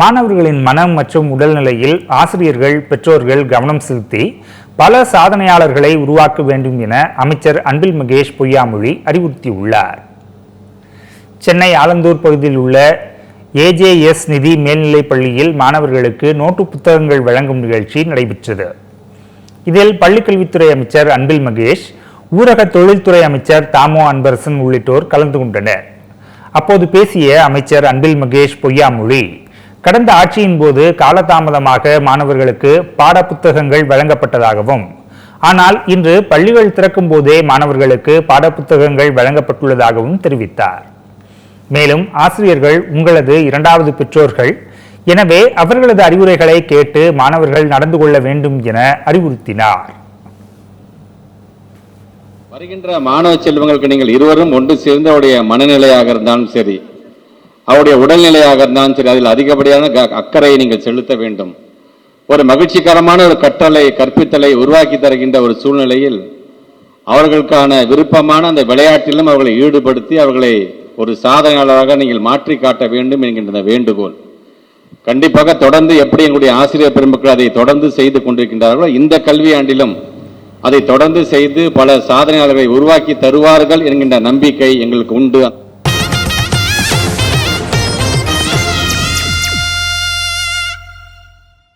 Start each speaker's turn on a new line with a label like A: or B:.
A: மாணவர்களின் மனம் மற்றும் உடல்நிலையில் ஆசிரியர்கள் பெற்றோர்கள் கவனம் செலுத்தி பல சாதனையாளர்களை உருவாக்க வேண்டும் என அமைச்சர் அன்பில் மகேஷ் பொய்யாமொழி அறிவுறுத்தியுள்ளார். சென்னை ஆலந்தூர் பகுதியில் உள்ள ஏஜேஎஸ் நிதி மேல்நிலைப் பள்ளியில் மாணவர்களுக்கு நோட்டு புத்தகங்கள் வழங்கும் நிகழ்ச்சி நடைபெற்றது. இதில் பள்ளிக்கல்வித்துறை அமைச்சர் அன்பில் மகேஷ் ஊரக தொழில்துறை அமைச்சர் தாமோ அன்பரசன் உள்ளிட்டோர் கலந்து கொண்டனர். அப்போது பேசிய அமைச்சர் அன்பில் மகேஷ் பொய்யாமொழி கடந்த ஆட்சியின் போது காலதாமதமாக மாணவர்களுக்கு பாடப்புத்தகங்கள் வழங்கப்பட்டதாகவும் ஆனால் இன்று பள்ளிகள் திறக்கும் போதே மாணவர்களுக்கு பாடப்புத்தகங்கள் வழங்கப்பட்டுள்ளதாகவும் தெரிவித்தார். மேலும் ஆசிரியர்கள் உங்களது இரண்டாவது பெற்றோர்கள் எனவே அவர்களது அறிவுரைகளை கேட்டு மாணவர்கள் நடந்து கொள்ள வேண்டும் என அறிவுறுத்தினார்.
B: வருகின்ற மாணவ செல்வங்களுக்கு நீங்கள் இருவரும் ஒன்று சேர்ந்தவுடைய மனநிலையாக இருந்தாலும் சரி அவருடைய உடல்நிலையாக இருந்தாலும் சரி அதில் அதிகப்படியான க- அக்கறையை நீங்கள் செலுத்த வேண்டும். ஒரு மகிழ்ச்சிகரமான ஒரு கற்றலை கற்பித்தலை உருவாக்கி தருகின்ற ஒரு சூழ்நிலையில் அவர்களுக்கான விருப்பமான அந்த விளையாட்டிலும் அவர்களை ஈடுபடுத்தி அவர்களை ஒரு சாதனையாளராக நீங்கள் மாற்றி காட்ட வேண்டும் என்கின்ற வேண்டுகோள். கண்டிப்பாக தொடர்ந்து எப்படி எங்களுடைய ஆசிரியர் பெருமக்கள் அதை தொடர்ந்து செய்து கொண்டிருக்கின்றார்களோ இந்த கல்வியாண்டிலும் அதை தொடர்ந்து செய்து பல சாதனையாளர்களை உருவாக்கி தருவார்கள் என்கின்ற நம்பிக்கை எங்களுக்கு உண்டு.